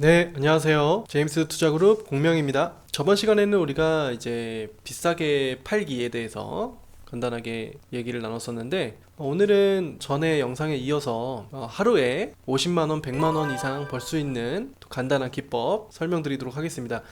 네, 안녕하세요. 제임스 투자그룹 공명입니다. 저번 시간에는 우리가 이제 비싸게 팔기에 대해서 간단하게 얘기를 나눴었는데 어, 오늘은 전에 영상에 이어서 어, 하루에 50만 원, 100만 원 이상 벌 수 있는 또 간단한 기법 설명드리도록 하겠습니다.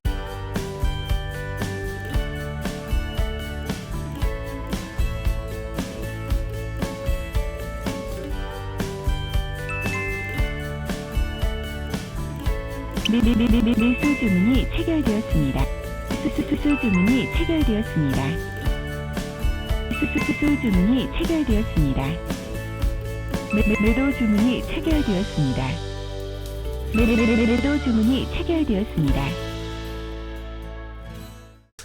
매수 주문이 체결되었습니다. 수수수 주문이 체결되었습니다. 수수수 주문이 체결되었습니다. 매도 주문이 체결되었습니다. 매도 주문이 체결되었습니다.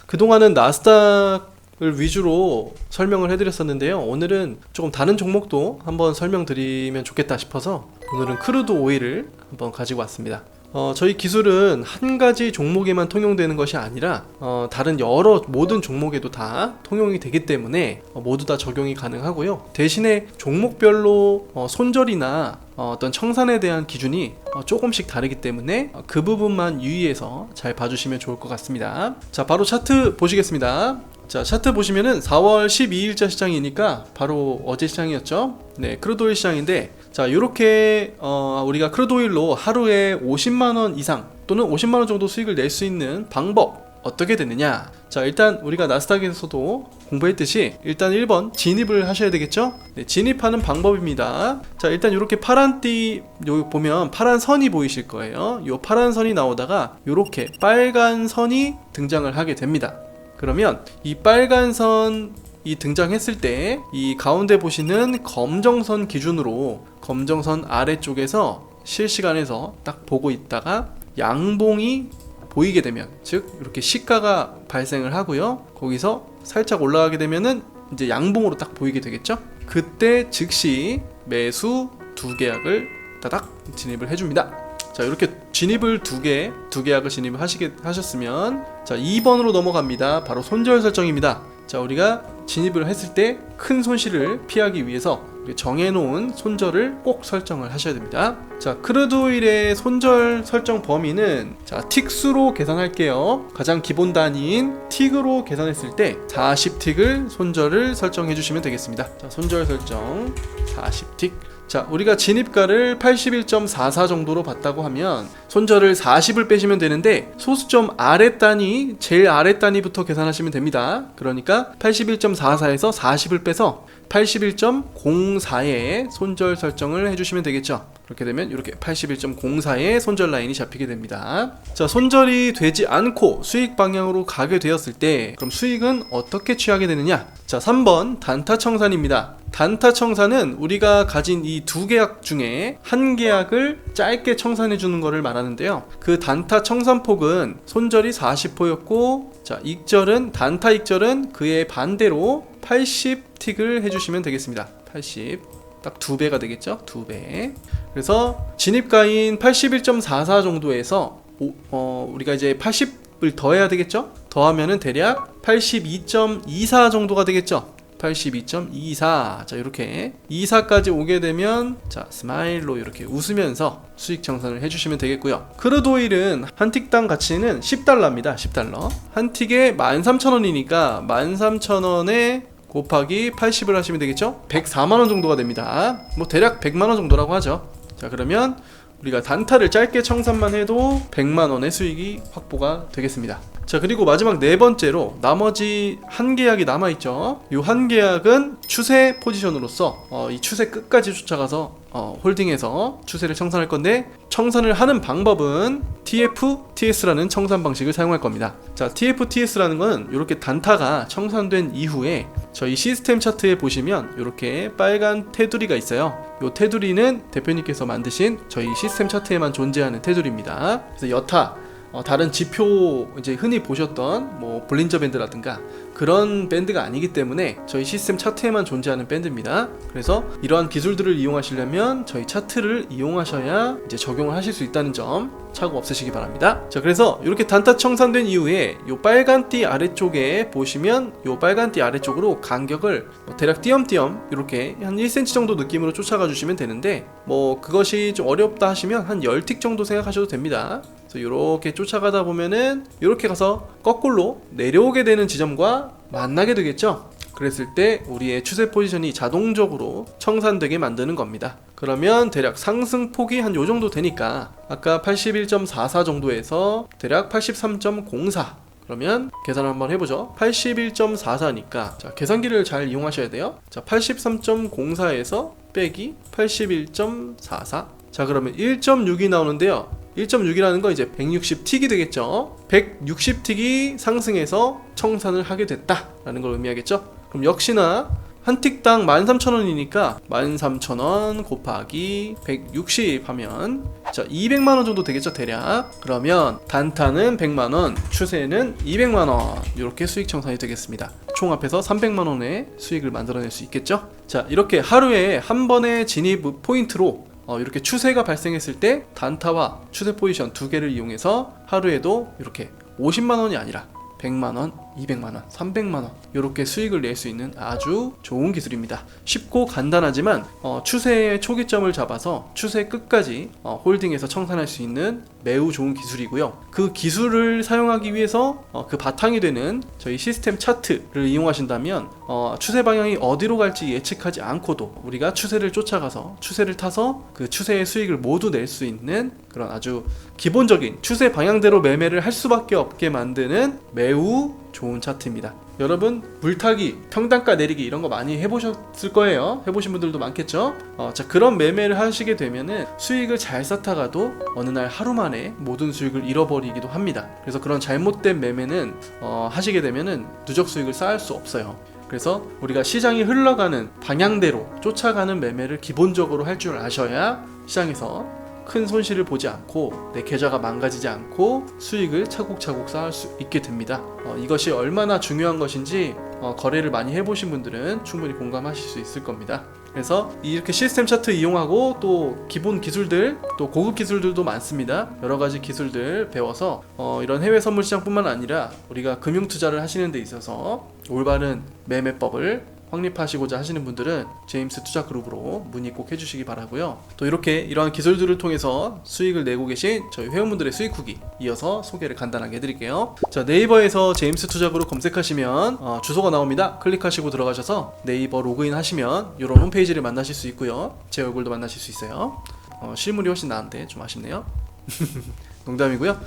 그동안은 나스닥 을 위주로 설명을 해드렸었는데요. 오늘은 조금 다른 종목도 한번 설명드리면 좋겠다 싶어서 오늘은 크루드 오일을 한번 가지고 왔습니다. 어, 저희 기술은 한 가지 종목에만 통용되는 것이 아니라 어, 다른 여러 모든 종목에도 다 통용이 되기 때문에 어, 모두 다 적용이 가능하고요. 대신에 종목별로 어, 손절이나 어, 어떤 청산에 대한 기준이 어, 조금씩 다르기 때문에 어, 그 부분만 유의해서 잘 봐주시면 좋을 것 같습니다. 자, 바로 차트 보시겠습니다. 자, 차트 보시면은 4월 12일자 시장이니까 바로 어제 시장이었죠. 네, 크루도일 시장인데 자, 요렇게 어, 우리가 크루도일로 하루에 50만 원 이상 또는 50만 원 정도 수익을 낼 수 있는 방법 어떻게 되느냐? 자, 일단 우리가 나스닥에서도 공부했듯이 일단 1번 진입을 하셔야 되겠죠? 네, 진입하는 방법입니다. 자, 일단 이렇게 파란 띠요 보면 파란 선이 보이실 거예요. 요 파란 선이 나오다가 요렇게 빨간 선이 등장을 하게 됩니다. 그러면 이 빨간 선 이 등장했을 때 이 가운데 보시는 검정선 기준으로 검정선 아래쪽에서 실시간에서 딱 보고 있다가 양봉이 보이게 되면 즉 이렇게 시가가 발생을 하고요. 거기서 살짝 올라가게 되면은 이제 양봉으로 딱 보이게 되겠죠? 그때 즉시 매수 두 계약을 따닥 진입을 해줍니다. 자 이렇게 진입을 두 개, 두 계약을 진입을 하시게 하셨으면 자 2번으로 넘어갑니다. 바로 손절 설정입니다. 자 우리가 진입을 했을 때 큰 손실을 피하기 위해서 정해놓은 손절을 꼭 설정을 하셔야 됩니다. 자 크루드오일의 손절 설정 범위는 자 틱수로 계산할게요. 가장 기본 단위인 틱으로 계산했을 때 40틱을 손절을 설정해 주시면 되겠습니다. 자 손절 설정 40틱. 자, 우리가 진입가를 81.44 정도로 봤다고 하면 손절을 40을 빼시면 되는데 소수점 아래 단위, 제일 아래 단위부터 계산하시면 됩니다. 그러니까 81.44에서 40을 빼서 81.04에 손절 설정을 해주시면 되겠죠. 그렇게 되면 이렇게 81.04에 손절 라인이 잡히게 됩니다. 자, 손절이 되지 않고 수익 방향으로 가게 되었을 때 그럼 수익은 어떻게 취하게 되느냐? 자, 3번 단타 청산입니다. 단타 청산은 우리가 가진 이 두 계약 중에 한 계약을 짧게 청산해 주는 것을 말하는데요. 그 단타 청산폭은 손절이 40포였고 자, 익절은 단타 익절은 그의 반대로 80틱을 해 주시면 되겠습니다. 80. 딱 두 배가 되겠죠? 두 배. 그래서 진입가인 81.44 정도에서 오- 어, 우리가 이제 80을 더해야 되겠죠? 더하면은 대략 82.24 정도가 되겠죠? 82.24. 자, 이렇게 24까지 오게 되면 자, 스마일로 이렇게 웃으면서 수익 청산을 해 주시면 되겠고요. 크루도일은 한 틱당 가치는 10달러입니다. 10달러. 한 틱에 13,000원이니까 13,000원에 곱하기 80을 하시면 되겠죠? 104만 원 정도가 됩니다. 뭐 대략 100만 원 정도라고 하죠. 자, 그러면 우리가 단타를 짧게 청산만 해도 100만 원의 수익이 확보가 되겠습니다. 자, 그리고 마지막 네 번째로 나머지 한 계약이 남아 있죠. 이 한 계약은 추세 포지션으로서 어, 이 추세 끝까지 쫓아가서 어, 홀딩해서 추세를 청산할 건데 청산을 하는 방법은 TF, TS라는 청산 방식을 사용할 겁니다. 자, TF, TS라는 거는 이렇게 단타가 청산된 이후에 저희 시스템 차트에 보시면 이렇게 빨간 테두리가 있어요. 이 테두리는 대표님께서 만드신 저희 시스템 차트에만 존재하는 테두리입니다. 그래서 여타 어, 다른 지표 이제 흔히 보셨던 뭐 볼린저 밴드라든가 그런 밴드가 아니기 때문에 저희 시스템 차트에만 존재하는 밴드입니다. 그래서 이러한 기술들을 이용하시려면 저희 차트를 이용하셔야 이제 적용을 하실 수 있다는 점 착오 없으시기 바랍니다. 자, 그래서 이렇게 단타 청산된 이후에 요 빨간 띠 아래쪽에 보시면 요 빨간 띠 아래쪽으로 간격을 뭐 대략 띄엄띄엄 이렇게 한 1cm 정도 느낌으로 쫓아가 주시면 되는데 뭐 그것이 좀 어렵다 하시면 한 10틱 정도 생각하셔도 됩니다. 그래서 이렇게 쫓아가다 보면은 이렇게 가서 거꾸로 내려오게 되는 지점과 만나게 되겠죠. 그랬을 때 우리의 추세 포지션이 자동적으로 청산되게 만드는 겁니다. 그러면 대략 상승폭이 한 요 정도 되니까 아까 81.44 정도에서 대략 83.04 그러면 계산 한번 해보죠. 81.44니까 자 계산기를 잘 이용하셔야 돼요. 자 83.04에서 빼기 81.44. 자 그러면 1.6이 나오는데요. 1.6이라는 건 이제 160틱이 되겠죠. 160틱이 상승해서 청산을 하게 됐다라는 걸 의미하겠죠. 그럼 역시나 한 틱당 13,000원이니까 13,000원 곱하기 160 하면 자 200만 원 정도 되겠죠 대략 그러면 단타는 100만 원 추세는 200만 원 이렇게 수익 청산이 되겠습니다 총 합해서 300만 원의 수익을 만들어낼 수 있겠죠 자 이렇게 하루에 한 번의 진입 포인트로 어, 이렇게 추세가 발생했을 때 단타와 추세 포지션 두 개를 이용해서 하루에도 이렇게 50만 원이 아니라 100만 원, 200만 원, 300만 원 이렇게 수익을 낼 수 있는 아주 좋은 기술입니다. 쉽고 간단하지만 어, 추세의 초기점을 잡아서 추세 끝까지 어, 홀딩해서 청산할 수 있는 매우 좋은 기술이고요. 그 기술을 사용하기 위해서 어, 그 바탕이 되는 저희 시스템 차트를 이용하신다면 어, 추세 방향이 어디로 갈지 예측하지 않고도 우리가 추세를 쫓아가서 추세를 타서 그 추세의 수익을 모두 낼 수 있는 그런 아주 기본적인 추세 방향대로 매매를 할 수밖에 없게 만드는 매우 좋은 차트입니다. 여러분 물타기, 평단가 내리기 이런 거 많이 해보셨을 거예요. 해보신 분들도 많겠죠. 어, 자 그런 매매를 하시게 되면은 수익을 잘 쌓다가도 어느 날 하루 만에 모든 수익을 잃어버리기도 합니다. 그래서 그런 잘못된 매매는 어, 하시게 되면은 누적 수익을 쌓을 수 없어요. 그래서 우리가 시장이 흘러가는 방향대로 쫓아가는 매매를 기본적으로 할 줄 아셔야 시장에서 큰 손실을 보지 않고 내 계좌가 망가지지 않고 수익을 차곡차곡 쌓을 수 있게 됩니다. 어, 이것이 얼마나 중요한 것인지 어, 거래를 많이 해보신 분들은 충분히 공감하실 수 있을 겁니다. 그래서 이렇게 시스템 차트 이용하고 또 기본 기술들 또 고급 기술들도 많습니다. 여러 가지 기술들 배워서 어, 이런 해외 선물 시장뿐만 아니라 우리가 금융 투자를 하시는 데 있어서 올바른 매매법을 확립하시고자 하시는 분들은 제임스 투자 그룹으로 문의 꼭 해주시기 바라고요. 또 이렇게 이러한 기술들을 통해서 수익을 내고 계신 저희 회원분들의 수익 후기 이어서 소개를 간단하게 해드릴게요. 자 네이버에서 제임스 투자 그룹 검색하시면 어, 주소가 나옵니다. 클릭하시고 들어가셔서 네이버 로그인 하시면 이런 홈페이지를 만나실 수 있고요. 제 얼굴도 만나실 수 있어요. 어, 실물이 훨씬 나은데 좀 아쉽네요. 농담이고요.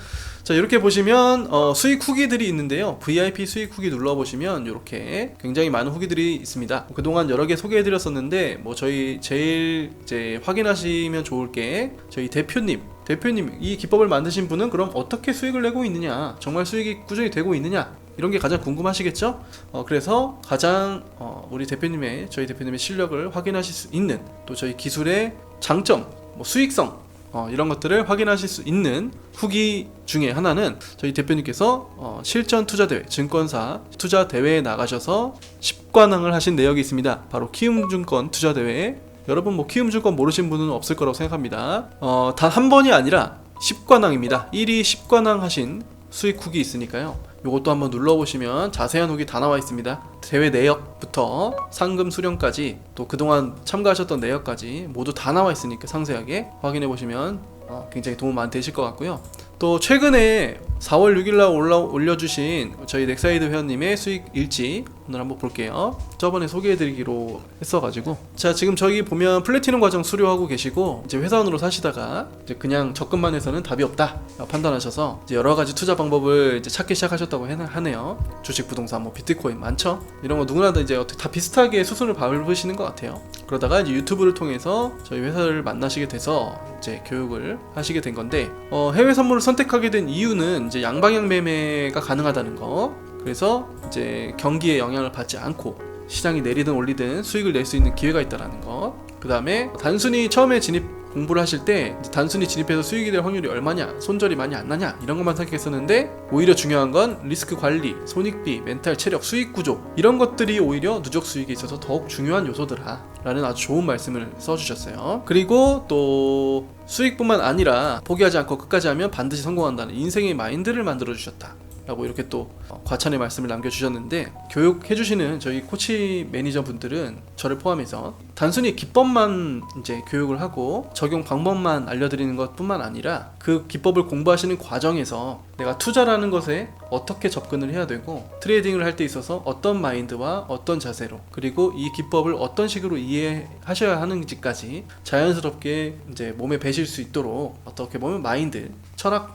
자 이렇게 보시면 어, 수익 후기들이 있는데요. VIP 수익 후기 눌러보시면 이렇게 굉장히 많은 후기들이 있습니다. 그동안 여러 개 소개해드렸었는데 뭐 저희 제일 이제 확인하시면 좋을 게 저희 대표님 대표님 이 기법을 만드신 분은 그럼 어떻게 수익을 내고 있느냐 정말 수익이 꾸준히 되고 있느냐 이런 게 가장 궁금하시겠죠? 어, 그래서 가장 어, 우리 대표님의 저희 대표님의 실력을 확인하실 수 있는 또 저희 기술의 장점, 뭐 수익성 어, 이런 것들을 확인하실 수 있는 후기 중에 하나는 저희 대표님께서 어, 실전 투자 대회, 증권사 투자 대회에 나가셔서 10관왕을 하신 내역이 있습니다. 바로 키움증권 투자 대회. 여러분 뭐 키움증권 모르신 분은 없을 거라고 생각합니다. 어, 단 한 번이 아니라 10관왕입니다. 1위 10관왕 하신 수익 후기 있으니까요. 요것도 한번 눌러보시면 자세한 후기 다 나와 있습니다. 대회 내역부터 상금 수령까지 또 그동안 참가하셨던 내역까지 모두 다 나와 있으니까 상세하게 확인해 보시면 어, 굉장히 도움 많이 되실 것 같고요. 또 최근에 4월 6일날 올라 올려주신 저희 넥사이드 회원님의 수익 일지 오늘 한번 볼게요. 저번에 소개해드리기로 했어가지고 자 지금 저기 보면 플래티넘 과정 수료하고 계시고 이제 회사원으로 사시다가 이제 그냥 적금만 해서는 답이 없다 판단하셔서 이제 여러 가지 투자 방법을 이제 찾기 시작하셨다고 해- 하네요. 주식, 부동산, 뭐 비트코인 많죠. 이런 거 누구나 다 이제 어떻게 다 비슷하게 수순을 밟으시는 것 같아요. 그러다가 이제 유튜브를 통해서 저희 회사를 만나시게 돼서 이제 교육을 하시게 된 건데 어, 해외 선물을 선택하게 된 이유는 이제 양방향 매매가 가능하다는 거. 그래서 이제 경기에 영향을 받지 않고 시장이 내리든 올리든 수익을 낼 수 있는 기회가 있다라는 거. 그 다음에 단순히 처음에 진입 공부를 하실 때 단순히 진입해서 수익이 될 확률이 얼마냐, 손절이 많이 안 나냐 이런 것만 생각했었는데 오히려 중요한 건 리스크 관리, 손익비, 멘탈, 체력, 수익 구조 이런 것들이 오히려 누적 수익에 있어서 더욱 중요한 요소더라라는 아주 좋은 말씀을 써주셨어요. 그리고 또 수익뿐만 아니라 포기하지 않고 끝까지 하면 반드시 성공한다는 인생의 마인드를 만들어 주셨다. 라고 이렇게 또 어, 과찬의 말씀을 남겨주셨는데 교육해주시는 저희 코치 매니저 분들은 저를 포함해서 단순히 기법만 이제 교육을 하고 적용 방법만 알려드리는 것 뿐만 아니라 그 기법을 공부하시는 과정에서 내가 투자라는 것에 어떻게 접근을 해야 되고 트레이딩을 할 때 있어서 어떤 마인드와 어떤 자세로 그리고 이 기법을 어떤 식으로 이해하셔야 하는지까지 자연스럽게 이제 몸에 배실 수 있도록 어떻게 보면 마인드, 철학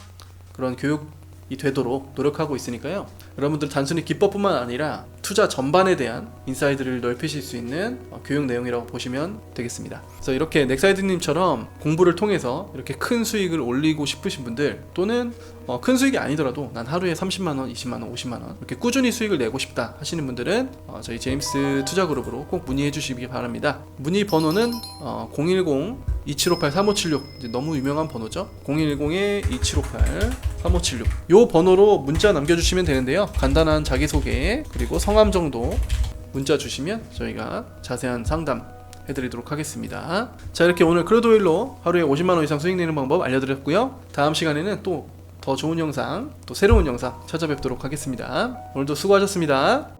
그런 교육이 되도록 노력하고 있으니까요. 여러분들 단순히 기법뿐만 아니라 투자 전반에 대한 인사이드를 넓히실 수 있는 어, 교육 내용이라고 보시면 되겠습니다. 그래서 이렇게 넥사이드님처럼 공부를 통해서 이렇게 큰 수익을 올리고 싶으신 분들 또는 어, 큰 수익이 아니더라도 난 하루에 30만 원, 20만 원, 50만 원 이렇게 꾸준히 수익을 내고 싶다 하시는 분들은 어, 저희 제임스 투자그룹으로 꼭 문의해 주시기 바랍니다. 문의 번호는 어, 010 2758 3576 이제 너무 유명한 번호죠. 010에 2758 3576. 요 번호로 문자 남겨주시면 되는데요. 간단한 자기소개 그리고 성함 정도 문자 주시면 저희가 자세한 상담 해드리도록 하겠습니다. 자 이렇게 오늘 크루도일로 하루에 50만 원 이상 수익 내는 방법 알려드렸고요. 다음 시간에는 또 더 좋은 영상, 또 새로운 영상 찾아뵙도록 하겠습니다. 오늘도 수고하셨습니다.